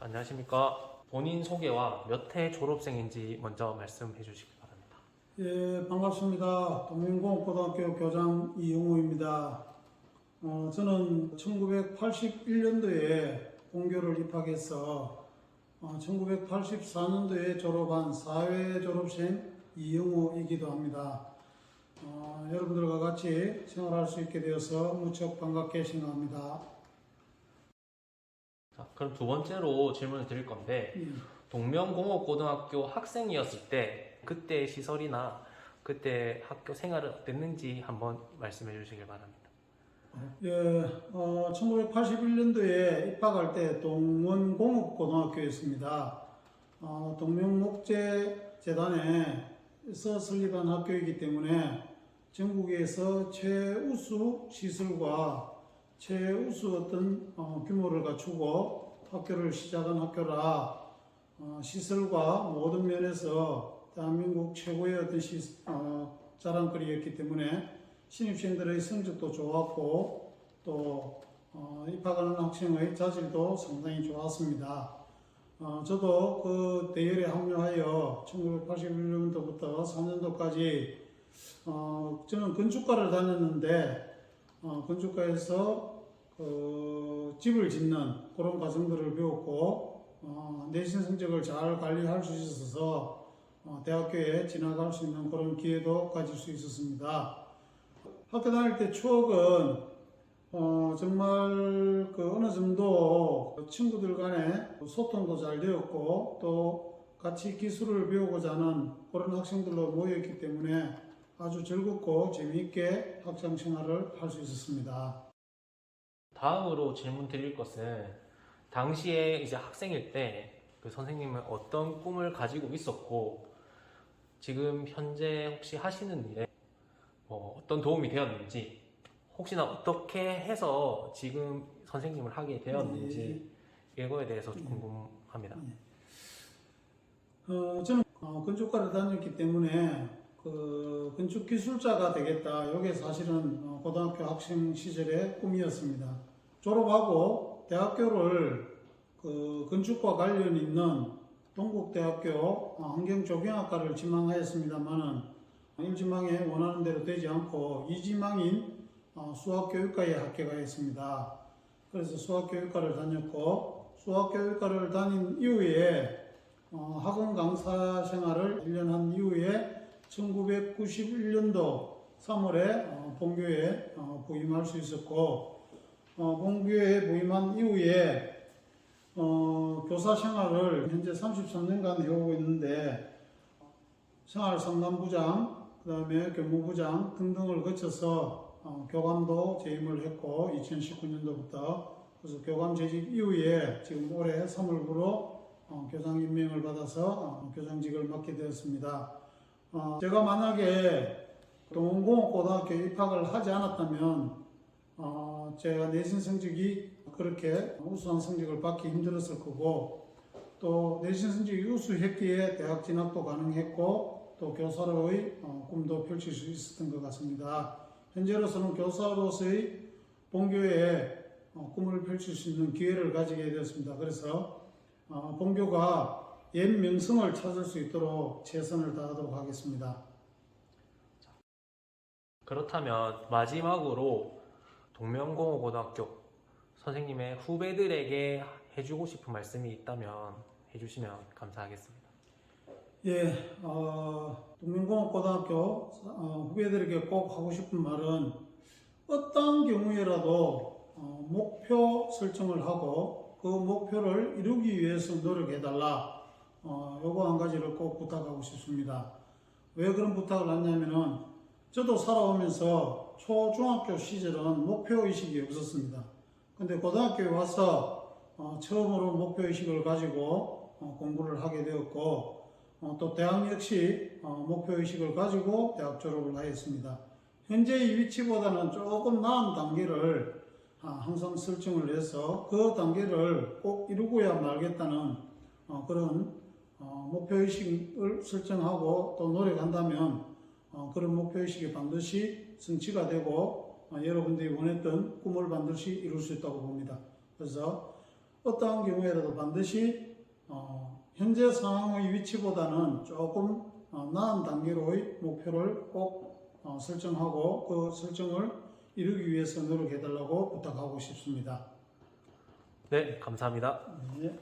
안녕하십니까. 본인 소개와 몇 해 졸업생인지 먼저 말씀해 주시기 바랍니다. 예, 반갑습니다. 동명공고등학교 교장 이용우입니다. 어, 저는 1981년도에 본교를 입학해서 어, 1984년도에 졸업한 사회 졸업생 이영우이기도 합니다. 어, 여러분들과 같이 생활할 수 있게 되어서 무척 반갑게 생각합니다. 자, 그럼 두 번째로 질문을 드릴 건데 예. 동명공업고등학교 학생이었을 때 그때 시설이나 그때 학교 생활은 어땠는지 한번 말씀해 주시길 바랍니다. 예, 어, 1981년도에 입학할 때 동원공업고등학교였습니다. 어, 동명목재재단에서 설립한 학교이기 때문에 전국에서 최우수 시설과 최우수 어떤 어, 규모를 갖추고 학교를 시작한 학교라 어, 시설과 모든 면에서 대한민국 최고의 어떤 시, 어, 자랑거리였기 때문에 신입생들의 성적도 좋았고 또 어, 입학하는 학생의 자질도 상당히 좋았습니다. 어, 저도 그 대열에 합류하여 1981년도부터 4년도까지 어, 저는 건축과를 다녔는데 어, 건축과에서 그 집을 짓는 그런 과정들을 배웠고 어, 내신 성적을 잘 관리할 수 있어서 어, 대학교에 진학할 수 있는 그런 기회도 가질 수 있었습니다. 학교 다닐 때 추억은 어, 정말 그 어느 정도 친구들 간에 소통도 잘 되었고 또 같이 기술을 배우고자 하는 그런 학생들로 모였기 때문에 아주 즐겁고 재미있게 학창 생활을 할 수 있었습니다. 다음으로 질문 드릴 것은 당시에 이제 학생일 때 그 선생님은 어떤 꿈을 가지고 있었고 지금 현재 혹시 하시는 일에 뭐 어떤 도움이 되었는지 혹시나 어떻게 해서 지금 선생님을 하게 되었는지 이거에 대해서 좀 궁금합니다. 어, 저는 어, 건축과를 다녔기 때문에 그 건축 기술자가 되겠다. 이게 사실은 어, 고등학교 학생 시절의 꿈이었습니다. 졸업하고 대학교를 그 건축과 관련 있는 동국대학교 어, 환경조경학과를 지망하였습니다만은 1지망에 원하는 대로 되지 않고 2지망인 어, 수학교육과에 합격하였습니다. 그래서 수학교육과를 다녔고 수학교육과를 다닌 이후에 어, 학원 강사 생활을 1년 한 이후에 1991년도 3월에 어, 본교에 어, 부임할 수 있었고 어, 본교에 부임한 이후에 어, 교사 생활을 현재 33년간 해오고 있는데 생활 상담부장, 그 다음에 교무부장 등등을 거쳐서 어, 교감도 재임을 했고 2019년도부터 그래서 교감 재직 이후에 지금 올해 3월부로 어, 교장 임명을 받아서 어, 교장직을 맡게 되었습니다. 어, 제가 만약에 동원공업고등학교에 입학을 하지 않았다면 어, 제가 내신 성적이 그렇게 우수한 성적을 받기 힘들었을 거고 또 내신 성적이 우수했기에 대학 진학도 가능했고 또 교사로의 어, 꿈도 펼칠 수 있었던 것 같습니다. 현재로서는 교사로서의 본교에 어, 꿈을 펼칠 수 있는 기회를 가지게 되었습니다. 그래서 어, 본교가 옛 명성을 찾을 수 있도록 최선을 다하도록 하겠습니다. 그렇다면 마지막으로 동명공업고등학교 선생님의 후배들에게 해주고 싶은 말씀이 있다면 해주시면 감사하겠습니다. 예, 어, 동명공업고등학교 어, 후배들에게 꼭 하고 싶은 말은 어떤 경우에라도 어, 목표 설정을 하고 그 목표를 이루기 위해서 노력해달라. 어, 요거 한 가지를 꼭 부탁하고 싶습니다. 왜 그런 부탁을 하냐면은 저도 살아오면서 초 중학교 시절은 목표의식이 없었습니다. 근데 고등학교에 와서 어, 처음으로 목표의식을 가지고 어, 공부를 하게 되었고 어, 또 대학 역시 어, 목표의식을 가지고 대학 졸업을 하였습니다. 현재의 위치보다는 조금 나은 단계를 아, 항상 설정을 해서 그 단계를 꼭 이루고야 말겠다는 어, 그런 어, 목표의식을 설정하고 또 노력한다면 어, 그런 목표의식이 반드시 성취가 되고 어, 여러분들이 원했던 꿈을 반드시 이룰 수 있다고 봅니다. 그래서 어떠한 경우에라도 반드시 어, 현재 상황의 위치보다는 조금 어, 나은 단계로의 목표를 꼭 어, 설정하고 그 설정을 이루기 위해서 노력해달라고 부탁하고 싶습니다. 네, 감사합니다. 네.